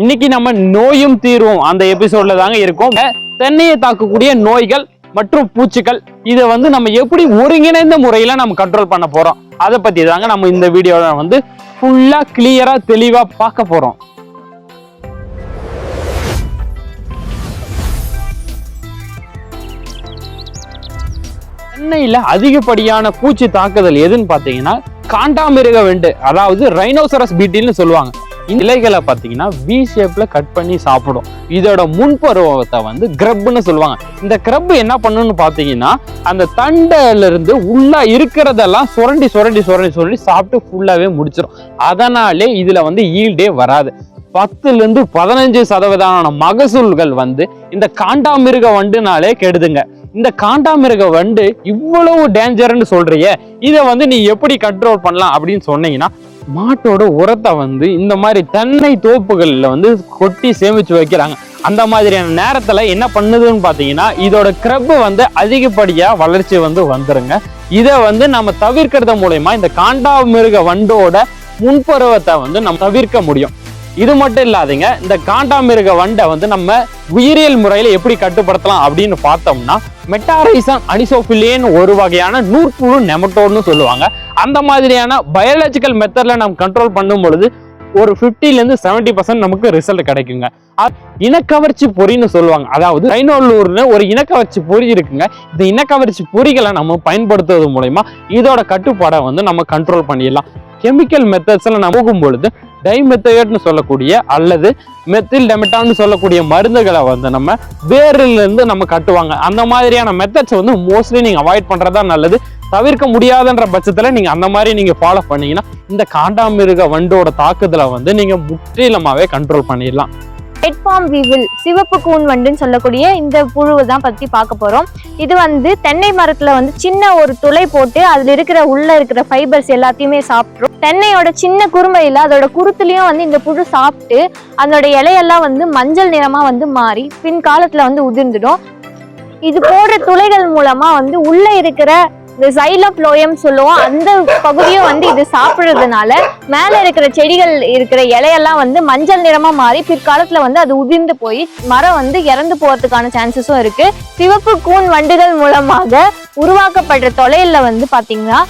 இன்னைக்கு நம்ம நோயும் தீர்வும் அந்த எபிசோட்ல தாங்க இருக்கும். தென்னையை தாக்கக்கூடிய நோய்கள் மற்றும் பூச்சிகள் இதை வந்து நம்ம எப்படி ஒருங்கிணைந்த முறையில நம்ம கண்ட்ரோல் பண்ண போறோம்? அதை பத்தி தாங்க நம்ம இந்த வீடியோல வந்து ஃபுல்லா கிளியரா தெளிவா பார்க்க போறோம். சென்னையில அதிகப்படியான பூச்சி தாக்குதல் எதுன்னு பாத்தீங்கன்னா காண்டாமிருக வெண்டு அதாவது ரைனோசரஸ் பீட்டில்னு சொல்லுவாங்க. இலைகளை பார்த்தீங்கன்னா வி ஷேப்ல கட் பண்ணி சாப்பிடும். இதோட முன்பருவத்தை வந்து கிரப்னு சொல்லுவாங்க. இந்த கிரப் என்ன பண்ணுன்னு பார்த்தீங்கன்னா அந்த தண்டையில இருந்து உள்ள இருக்கிறதெல்லாம் சுரண்டி சுரண்டி சுரண்டி சுரண்டி சாப்பிட்டு ஃபுல்லாகவே முடிச்சிடும் அதனாலே இதுல வந்து ஈல்டே வராது. பத்துல இருந்து பதினஞ்சு சதவீதமான மகசூல்கள் வந்து இந்த காண்டாமிருக வண்டுனாலே கெடுதுங்க. இந்த காண்டாமிருக வண்டு இவ்வளவு டேஞ்சர்னு சொல்றியே. இதை வந்து நீ எப்படி கண்ட்ரோல் பண்ணலாம் அப்படின்னு சொன்னீங்கன்னா மாட்டோட உரத்தை வந்து இந்த மாதிரி தென்னை தோப்புகளில் வந்து கொட்டி சேமித்து வைக்கிறாங்க. அந்த மாதிரியான நேரத்தில் என்ன பண்ணுதுன்னு பார்த்தீங்கன்னா இதோட கிரப்பு வந்து அதிகப்படியாக வளர்ச்சி வந்து வந்துருங்க. இதை வந்து நம்ம தவிர்க்கிறது மூலயமா இந்த காண்டாமிருக வண்டோட முன்பருவத்தை வந்து நம்ம தவிர்க்க முடியும். இது மட்டும் இல்லாதீங்க இந்த காண்டாமிருக வண்டை வந்து நம்ம உயிரியல் முறையில் எப்படி கட்டுப்படுத்தலாம் அப்படின்னு பார்த்தோம்னா மெட்டாரைசன் அனிசோபிலியன் ஒரு வகையான நூற்புழு நெமட்டோன்னு சொல்லுவாங்க. அந்த மாதிரியான பயாலஜிக்கல் மெத்தட்ல நம்ம கண்ட்ரோல் பண்ணும் பொழுது ஒரு 50 ல செவன்டி பர்சன்ட் நமக்கு ரிசல்ட் கிடைக்குங்க. இனக்கவர்ச்சி பொறின்னு சொல்லுவாங்க. அதாவது ரைனோலூர்னு ஒரு இனக்கவர்ச்சி பொறி இருக்குங்க. இந்த இனக்கவர்ச்சி பொறிகளை நம்ம பயன்படுத்துவது மூலயமா இதோட கட்டுப்பாடை வந்து நம்ம கண்ட்ரோல் பண்ணிடலாம். கெமிக்கல் மெத்தட்ஸ்ல நம்ம போகும்பொழுது டைமெத்தேட்னு சொல்லக்கூடிய அல்லது மெத்தில் டெமெட்டான்னு சொல்லக்கூடிய மருந்துகளை வந்து நம்ம வேரிலிருந்து நம்ம கட்டுவாங்க. அந்த மாதிரியான மெத்தட்ஸ் வந்து மோஸ்ட்லி நீங்கள் அவாய்ட் பண்ணுறதா நல்லது. தவிர்க்க முடியாதுன்ற பட்சத்தில் நீங்கள் அந்த மாதிரி நீங்கள் ஃபாலோ பண்ணீங்கன்னா இந்த காண்டாமிருக வண்டோட தாக்குதலை வந்து நீங்கள் முற்றிலுமாகவே கண்ட்ரோல் பண்ணிடலாம். ஹெட்ஃபார்ம் வீவில் சிவப்பு கூன் வண்டுன்னு சொல்லக்கூடிய இந்த புழுவை தான் பற்றி பார்க்க போகிறோம் இது வந்து தென்னை மரத்தில் வந்து சின்ன ஒரு துளை போட்டு அதில் இருக்கிற உள்ளே இருக்கிற ஃபைபர்ஸ் எல்லாத்தையுமே சாப்பிட்ரும் தென்னையோட சின்ன குறுமையில் அதோட குருத்துலேயும் வந்து இந்த புழு சாப்பிட்டு அதோட இலையெல்லாம் வந்து மஞ்சள் நிறமாக வந்து மாறி பின் காலத்தில் வந்து உதிர்ந்துடும். இது போடுற துளைகள் மூலமாக வந்து உள்ளே இருக்கிற இந்த சைலோப்ளோயம் சொல்லுவோம். அந்த பகுதியும் வந்து இது சாப்பிட்றதுனால மேல இருக்கிற செடிகள் இருக்கிற இலையெல்லாம் வந்து மஞ்சள் நிறமா மாறி பிற்காலத்துல வந்து அது உதிர்ந்து போய் மரம் வந்து இறந்து போறதுக்கான சான்சஸும் இருக்கு. சிவப்பு கூன் வண்டுகள் மூலமாக உருவாக்கப்படுற தொலையில வந்து பாத்தீங்கன்னா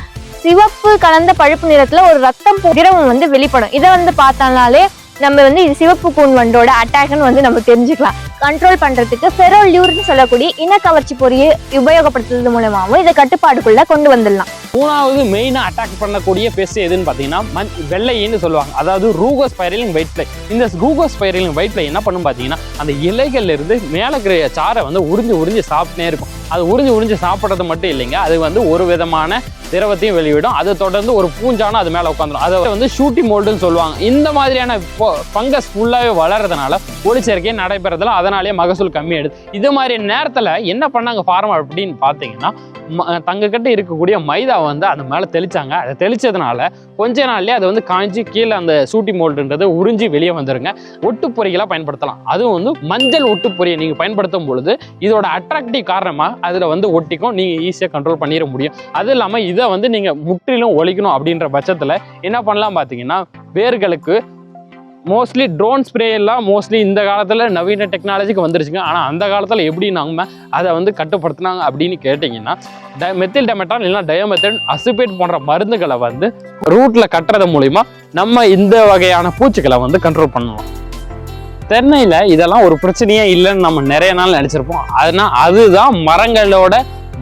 சிவப்பு கலந்த பழுப்பு நிறத்துல ஒரு ரத்தம் திரவம் வந்து வெளிப்படும். இதை வந்து பார்த்தனாலே நம்ம வந்து இது சிவப்பு கூன் வண்டோட அட்டாக்னு வந்து நம்ம தெரிஞ்சுக்கலாம். கண்ட்ரோல் பண்றதுக்கு ஃபெரோல்யூர்னு சொல்லக்கூடிய இனக்கவர்ச்சி பொறியை உபயோகப்படுத்துறது மூலமாகவும் இதை கட்டுப்பாடுக்குள்ள கொண்டு வந்துடலாம். மூணாவது மெயினாக அட்டாக் பண்ணக்கூடிய பெஸ்ட் எதுன்னு பார்த்தீங்கன்னா மண் வெள்ளையின்னு சொல்லுவாங்க. அதாவது ரூகோ ஸ்பைரலிங் ஒயிட் ஃப்ளை இந்த ரூகோ ஸ்பைரலிங் ஒயிட் ஃப்ளை என்ன பண்ணும் பார்த்தீங்கன்னா அந்த இலைகள்லேருந்து மேலே இருக்கிற சாரை வந்து உறிஞ்சு உறிஞ்சு சாப்பிட்டே இருக்கும். அது உறிஞ்சு உறிஞ்சு சாப்பிட்றது மட்டும் இல்லைங்க. அது வந்து ஒரு விதமான திரவத்தையும் வெளியிடும் அது தொடர்ந்து ஒரு பூஞ்சானம் அது மேலே உட்காந்துரும். அதை வந்து ஷூட்டி மோல்டுன்னு சொல்லுவாங்க. இந்த மாதிரியான ஃபங்கஸ் ஃபுல்லாகவே வளர்றதுனால ஒளிச்சேர்க்கை நடைபெறதுல அதனாலேயே மகசூல் கம்மியாயிடுது. இது மாதிரி நேரத்தில் என்ன பண்ணாங்க ஃபார்மர் அப்படின்னு பார்த்தீங்கன்னா ம- தங்கக்கிட்ட இருக்கக்கூடிய மைதா வந்து அது மேலே தெளிச்சாங்க. அதை தெளித்ததுனால கொஞ்ச நாள்லேயே அது வந்து காய்ஞ்சி கீழே அந்த சூட்டி மோல்டுன்றது உறிஞ்சி வெளியே வந்துருங்க. ஒட்டுப்பொறிகளாக பயன்படுத்தலாம். அதுவும் வந்து மஞ்சள் ஒட்டுப்பொறியை நீங்கள் பயன்படுத்தும் பொழுது இதோட அட்ராக்டிவ் காரணமாக அதில் வந்து ஒட்டிக்கும். நீங்கள் ஈஸியாக கண்ட்ரோல் பண்ணிட முடியும். அதுவும் இல்லாமல் இதை வந்து நீங்கள் முற்றிலும் ஒழிக்கணும் அப்படின்ற பட்சத்தில் என்ன பண்ணலாம் பார்த்தீங்கன்னா வேர்களுக்கு மோஸ்ட்லி ட்ரோன் ஸ்ப்ரே எல்லாம் மோஸ்ட்லி இந்த காலத்தில் நவீன டெக்னாலஜிக்கு வந்துருச்சுங்க. ஆனால் அந்த காலத்தில் எப்படி நம்ம அதை வந்து கட்டுப்படுத்தினாங்க அப்படின்னு கேட்டிங்கன்னா ட மெத்தில் டெமெட்டான் இல்லைன்னா டயோமெத்தட் அசிபேட் போன்ற மருந்துகளை வந்து ரூட்டில் கட்டுறது மூலிமா நம்ம இந்த வகையான பூச்சிகளை வந்து கண்ட்ரோல் பண்ணலாம். தென்னையில் இதெல்லாம் ஒரு பிரச்சனையே இல்லைன்னு நம்ம நிறைய நாள் நினச்சிருப்போம். அதனால் அதுதான் மரங்களோட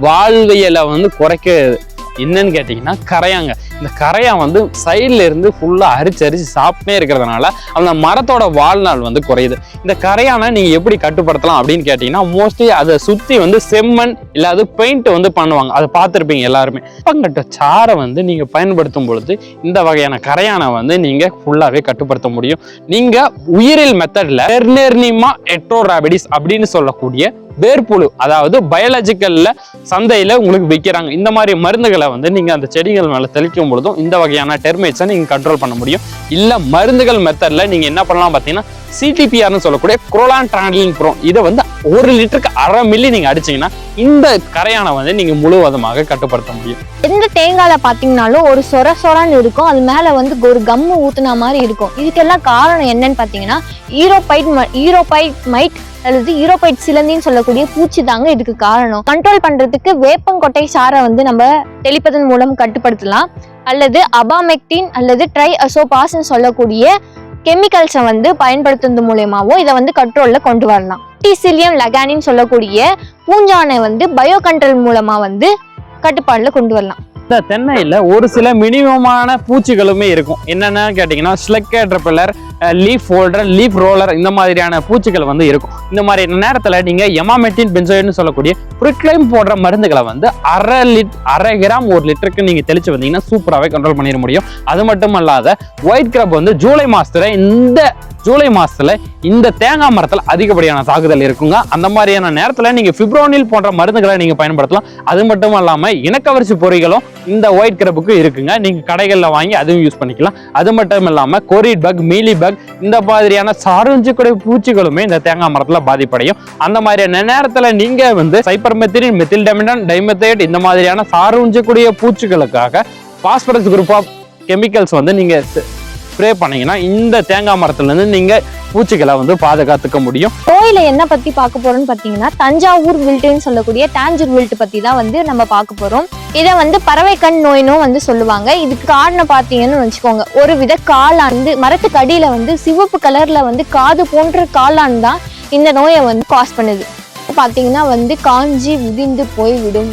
வாழ்வியலை வந்து குறைக்கிறது என்னன்னு கேட்டிங்கன்னா கரையாங்க. இந்த கரையான் வந்து சைடில் இருந்து ஃபுல்லாக அரிச்சு அரிச்சு சாப்பிட்டே இருக்கிறதுனால அந்த மரத்தோட வாழ்நாள் வந்து குறையுது. இந்த கரையானை நீங்கள் எப்படி கட்டுப்படுத்தலாம் அப்படின்னு கேட்டிங்கன்னா மோஸ்ட்லி அதை சுற்றி வந்து செம்மண் இல்லாத பெயிண்ட் வந்து பண்ணுவாங்க. அதை பார்த்துருப்பீங்க எல்லாருமே. அப்பங்கட்ட சாரை வந்து நீங்கள் பயன்படுத்தும் பொழுது இந்த வகையான கரையானை வந்து நீங்கள் ஃபுல்லாகவே கட்டுப்படுத்த முடியும். நீங்கள் உயிரியல் மெத்தடில் எர்னெர்னிமா எட்ரோராபிடிஸ் அப்படின்னு சொல்லக்கூடிய வேர்ப்புழு அதாவது பயாலஜிக்கல்ல சந்தையில உங்களுக்கு விற்கிறாங்க இந்த மாதிரி மருந்துகளை வந்து நீங்க அந்த செடிகள் மேல தெளிக்கும் பொழுதும் இந்த வகையான டெர்மேட்ஸை நீங்க கண்ட்ரோல் பண்ண முடியும். இல்ல மருந்துகள் மெத்தட்ல நீங்க என்ன பண்ணலாம் பாத்தீங்கன்னா சிடிபிஆர்னு சொல்லக்கூடிய குரோலான் டிரான்லின் ப்ரோ இதை வந்து ஒரு லிட்டருக்கு அரை மில்லி நீங்க அடிச்சீங்கன்னா இந்த கரையான வந்து நீங்க முழுவதுமாக கட்டுப்படுத்த முடியும். எந்த தேங்காயில பாத்தீங்கன்னாலும் ஒரு சொர சொரன்னு இருக்கும். அது மேல வந்து ஒரு கம்மு ஊத்துன மாதிரி இருக்கும். இதுக்கெல்லாம் காரணம் என்னன்னு பாத்தீங்கன்னா ஈரோபைட் ஈரோபைட் மைட் அல்லது ஈரோபைட் சிலந்தின்னு சொல்லக்கூடிய பூச்சி தாங்க இதுக்கு காரணம். கண்ட்ரோல் பண்றதுக்கு வேப்பங்கொட்டை சாறை வந்து நம்ம தெளிப்பதன் மூலம் கட்டுப்படுத்தலாம். அல்லது அபாமெக்டின் அல்லது ட்ரை அசோபாஸ்ன்னு சொல்லக்கூடிய கெமிக்கல்ஸை வந்து பயன்படுத்துறது மூலயமாவோ இதை வந்து கண்ட்ரோலில் கொண்டு வரலாம். டிசிலியம் லகானின்னு சொல்லக்கூடிய பூஞ்சானை வந்து பயோ கண்ட்ரோல் மூலமாக வந்து கட்டுப்பாடில் கொண்டு வரலாம். இந்த தென்னையில் ஒரு சில மினிமமான பூச்சிகளுமே இருக்கும். என்னென்னு கேட்டிங்கன்னா ஸ்லெக்கேட்ரபிளர் லீஃப் ஹோல்டர் லீஃப் ரோலர் இந்த மாதிரியான பூச்சிகள் வந்து இருக்கும். இந்த மாதிரி நேரத்தில் நீங்கள் எமாமெட்டின் பென்சோயின்னு சொல்லக்கூடிய ப்ரிக்ளைம் போடுற மருந்துகளை வந்து அரை லிட் அரை கிராம் ஒரு லிட்டருக்கு நீங்கள் தெளிச்சு வந்தீங்கன்னா சூப்பராகவே கண்ட்ரோல் பண்ணிட முடியும். அது மட்டும் அல்லாத ஒயிட் கிரப் வந்து ஜூலை மாதத்தில் இந்த ஜூலை மாதத்தில் இந்த தேங்காய் மரத்தில் அதிகப்படியான தாக்குதல் இருக்குங்க. அந்த மாதிரியான நேரத்தில் நீங்கள் ஃபிப்ரோனில் போன்ற மருந்துகளை நீங்கள் பயன்படுத்தலாம். அது மட்டும் இல்லாமல் இனக்கவரிசி பொறிகளும் இந்த ஒயிட் கிரப்புக்கு இருக்குங்க. நீங்கள் கடைகளில் வாங்கி அதுவும் யூஸ் பண்ணிக்கலாம். அது மட்டும் இல்லாமல் கொரிட் பக் மீலி பக் இந்த மாதிரியான சாரஞ்சிக்கூடிய பூச்சிகளுமே இந்த தேங்காய் மரத்தில் பாதிப்படையும். அந்த மாதிரியான நேரத்தில் நீங்கள் வந்து சைப்பர் மெத்திரின் மெத்தில் டெமிடன் டைமெத்தேட் இந்த மாதிரியான சாரஞ்சிக்கூடிய பூச்சிகளுக்காக பாஸ்பரஸ் குரூப் ஆஃப் கெமிக்கல்ஸ் வந்து நீங்கள் ஸ்ப்ரே பண்ணீங்கன்னா இந்த தேங்காய் மரத்துலேருந்து நீங்கள் பூச்சிகளை வந்து பாதுகாத்துக்க முடியும். கோயில என்ன பத்தி பார்க்க போறோம்னு பாத்தீங்கன்னா தஞ்சாவூர் வில்ட்டுன்னு சொல்லக்கூடிய டேஞ்சூர் வில்ட் பத்தி தான் வந்து நம்ம பார்க்க போறோம். இதை வந்து பறவை கண் நோயினும் வந்து சொல்லுவாங்க. இதுக்கு காரணம் பார்த்தீங்கன்னு வச்சுக்கோங்க. ஒரு வித காளாண்டு மரத்துக்கு அடியில வந்து சிவப்பு கலர்ல வந்து காது போன்ற காளான் தான் இந்த நோயை வந்து காஸ் பண்ணுது. பார்த்தீங்கன்னா வந்து காஞ்சி உதிர்ந்து போய் விடும்